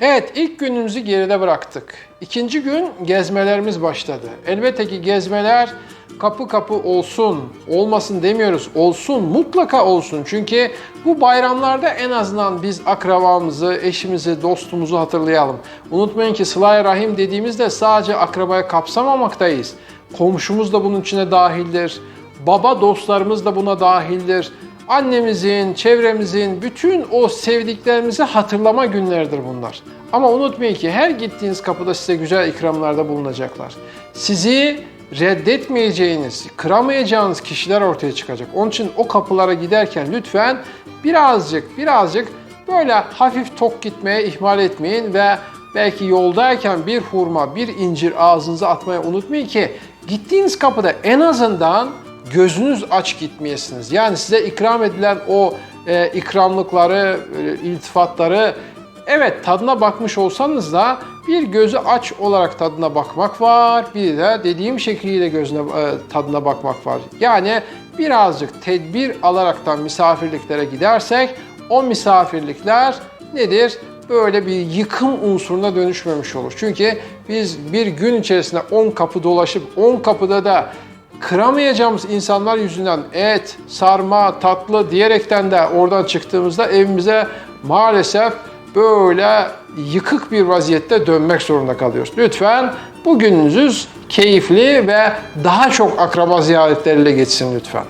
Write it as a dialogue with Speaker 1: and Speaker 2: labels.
Speaker 1: Evet, ilk günümüzü geride bıraktık. İkinci gün gezmelerimiz başladı. Elbette ki gezmeler kapı kapı olsun, olmasın demiyoruz. Olsun, mutlaka olsun. Çünkü bu bayramlarda en azından biz akrabamızı, eşimizi, dostumuzu hatırlayalım. Unutmayın ki sıla rahim dediğimizde sadece akrabaya kapsamamaktayız. Komşumuz da bunun içine dahildir. Baba dostlarımız da buna dahildir annemizin, çevremizin, bütün o sevdiklerimizi hatırlama günleridir bunlar. Ama unutmayın ki her gittiğiniz kapıda size güzel ikramlarda bulunacaklar. Sizi reddetmeyeceğiniz, kıramayacağınız kişiler ortaya çıkacak. Onun için o kapılara giderken lütfen birazcık, birazcık böyle hafif tok gitmeye ihmal etmeyin ve belki yoldayken bir hurma, bir incir ağzınıza atmayı unutmayın ki gittiğiniz kapıda en azından gözünüz aç gitmeyesiniz. Yani size ikram edilen o e, ikramlıkları, e, iltifatları evet tadına bakmış olsanız da bir gözü aç olarak tadına bakmak var. Bir de dediğim şekliyle gözüne e, tadına bakmak var. Yani birazcık tedbir alaraktan misafirliklere gidersek o misafirlikler nedir? böyle bir yıkım unsuruna dönüşmemiş olur. Çünkü biz bir gün içerisinde 10 kapı dolaşıp 10 kapıda da kıramayacağımız insanlar yüzünden et, sarma, tatlı diyerekten de oradan çıktığımızda evimize maalesef böyle yıkık bir vaziyette dönmek zorunda kalıyoruz. Lütfen bugününüz keyifli ve daha çok akraba ziyaretleriyle geçsin lütfen.